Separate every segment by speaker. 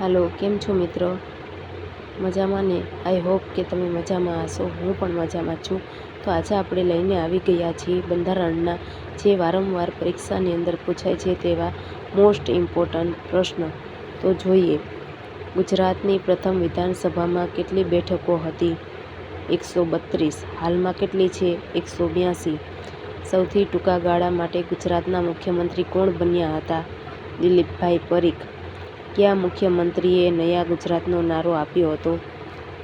Speaker 1: હાલો, કેમ છો મિત્રો? મજામાં ને? આઈ હોપ કે તમે મજામાં હશો. હું પણ મજામાં છું. તો આજે આપણે લઈને આવી ગયા છીએ બંધારણના જે વારંવાર પરીક્ષાની અંદર પૂછાય છે તેવા મોસ્ટ ઇમ્પોર્ટન્ટ પ્રશ્ન. તો જોઈએ, ગુજરાતની પ્રથમ વિધાનસભામાં કેટલી બેઠકો હતી? એકસો બત્રીસ. હાલમાં કેટલી છે? એકસો બ્યાસી. સૌથી ટૂંકા ગાળા માટે ગુજરાતના મુખ્યમંત્રી કોણ બન્યા હતા? દિલીપભાઈ પરીખ. કયા મુખ્યમંત્રીએ નયા ગુજરાતનો નારો આપ્યો હતો.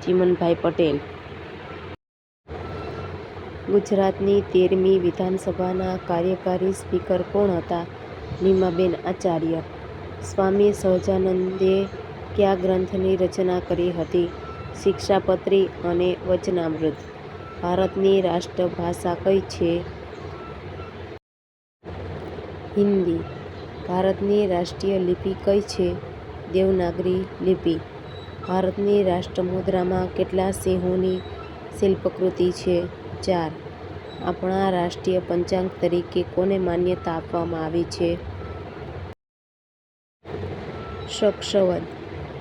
Speaker 1: ચીમનભાઈ પટેલ. ગુજરાતની તેરમી વિધાનસભાના કાર્યકારી સ્પીકર કોણ હતા? નીમાબેન આચાર્ય. સ્વામી સહજાનંદે કયા ગ્રંથની રચના કરી હતી? શિક્ષાપત્રી અને વચનામૃત. ભારતની રાષ્ટ્રભાષા કઈ છે? હિન્દી. ભારતની રાષ્ટ્રીય લિપિ કઈ છે? દેવનાગરી લિપિ. ભારતની રાષ્ટ્રમુદ્રામાં કેટલા સિંહોની શિલ્પકૃતિ છે? ચાર. આપણા રાષ્ટ્રીય પંચાંગ તરીકે કોને માન્યતા આપવામાં આવી છે? શક્ષવદ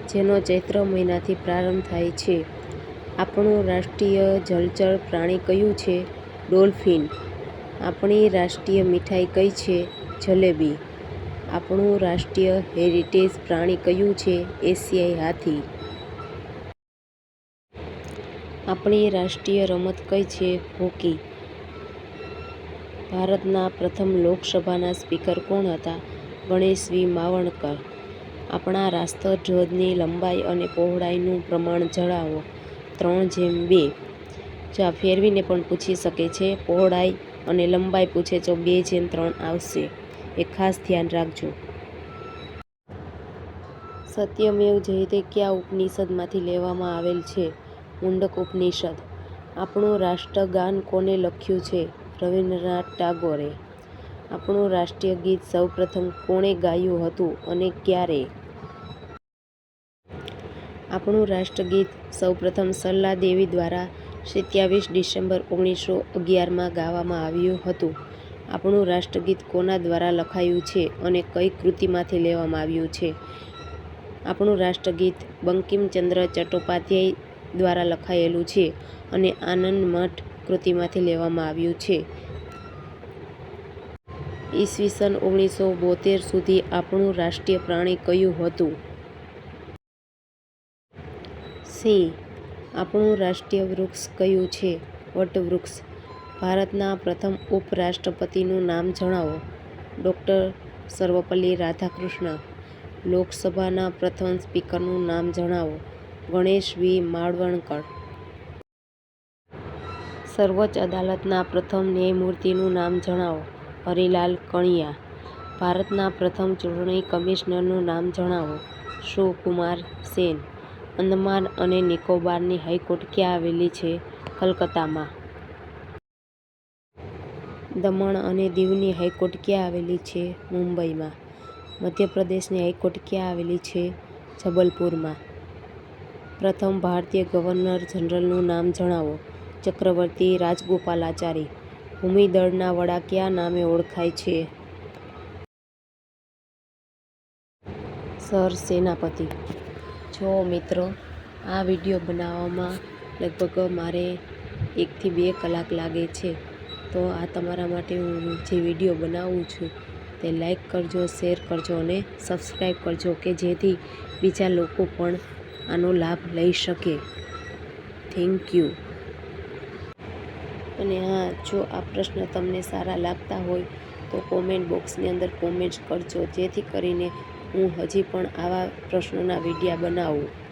Speaker 1: જેનો ચૈત્ર મહિનાથી પ્રારંભ થાય છે. આપણું રાષ્ટ્રીય જળચર પ્રાણી કયું છે? ડોલ્ફિન. આપણી રાષ્ટ્રીય મીઠાઈ કઈ છે? જલેબી. આપણું રાષ્ટ્રીય હેરિટેજ પ્રાણી કયું છે? એશિયાઈ હાથી. આપણી રાષ્ટ્રીય રમત કઈ છે? હોકી. ભારતના પ્રથમ લોકસભાના સ્પીકર કોણ હતા? ગણેશ વી. માવણકર. આપણા રાષ્ટ્રધ્વજની લંબાઈ અને પહોળાઈનું પ્રમાણ જણાવો. ત્રણ જેમ બે. જો, ફેરવીને પણ પૂછી શકે છે. પહોળાઈ અને લંબાઈ પૂછે તો બે જેમ ત્રણ આવશે. એ ખાસ ધ્યાન રાખજો. સત્યમેવ જયતે ક્યાં ઉપનિષદમાંથી લેવામાં આવેલ છે? મુંડક ઉપનિષદ. આપણું રાષ્ટ્રગાન કોને લખ્યું છે? રવિન્દ્રનાથ ટાગોરે. આપણું રાષ્ટ્રીય ગીત સૌપ્રથમ કોણે ગાયું હતું અને ક્યારે? આપણું રાષ્ટ્રગીત સૌપ્રથમ સલ્લા દેવી દ્વારા સત્યાવીસ ડિસેમ્બર ઓગણીસો અગિયારમાં ગાવામાં આવ્યું હતું. આપણું રાષ્ટ્રગીત કોના દ્વારા લખાયું છે અને કઈ કૃતિમાંથી લેવામાં આવ્યું છે? આપણું રાષ્ટ્રગીત બંકિમચંદ્ર ચટ્ટોપાધ્યાય દ્વારા લખાયેલું છે અને આનંદ મઠ કૃતિમાંથી લેવામાં આવ્યું છે. ઈસવીસન ઓગણીસો બોતેર સુધી આપણું રાષ્ટ્રીય પ્રાણી કયું હતું? સિંહ આપણું રાષ્ટ્રીય વૃક્ષ કયું છે? વટવૃક્ષ. ભારતના પ્રથમ ઉપરાષ્ટ્રપતિનું નામ જણાવો. ડૉક્ટર સર્વપલ્લી રાધાકૃષ્ણ. લોકસભાના પ્રથમ સ્પીકરનું નામ જણાવો. ગણેશ વી. માળવણકર. સર્વોચ્ચ અદાલતના પ્રથમ ન્યાયમૂર્તિનું નામ જણાવો. હરિલાલ કણિયા. ભારતના પ્રથમ ચૂંટણી કમિશનરનું નામ જણાવો. શિવકુમાર સેન. અંદમાન અને નિકોબારની હાઈકોર્ટ ક્યાં આવેલી છે? કલકત્તામાં. દમણ અને દીવની હાઈકોર્ટ ક્યાં આવેલી છે મુંબઈમાં? મધ્યપ્રદેશની હાઈકોર્ટ ક્યાં આવેલી છે જબલપુરમાં? પ્રથમ ભારતીય ગવર્નર જનરલનું નામ જણાવો. ચક્રવર્તી રાજગોપાલાચારી ભૂમિદળના વડા કયા નામે ઓળખાય છે? સર, સેનાપતિ. જો મિત્રો, આ વીડિયો બનાવવામાં લગભગ મારે એકથી બે કલાક લાગે છે. તો આ તમારા માટે હું જે વીડિયો બનાવું છું તે લાઈક કરજો, શેર કરજો અને સબસ્ક્રાઈબ કરજો કે જેથી બીજા લોકો પણ આનો લાભ લઈ શકે. Thank you. અને હા, જો આ પ્રશ્ન તમને સારા લાગતા હોય તો કોમેન્ટ બોક્સની અંદર કોમેન્ટ કરજો, જેથી કરીને હું હજી પણ આવા પ્રશ્નોના વિડીયા બનાવું.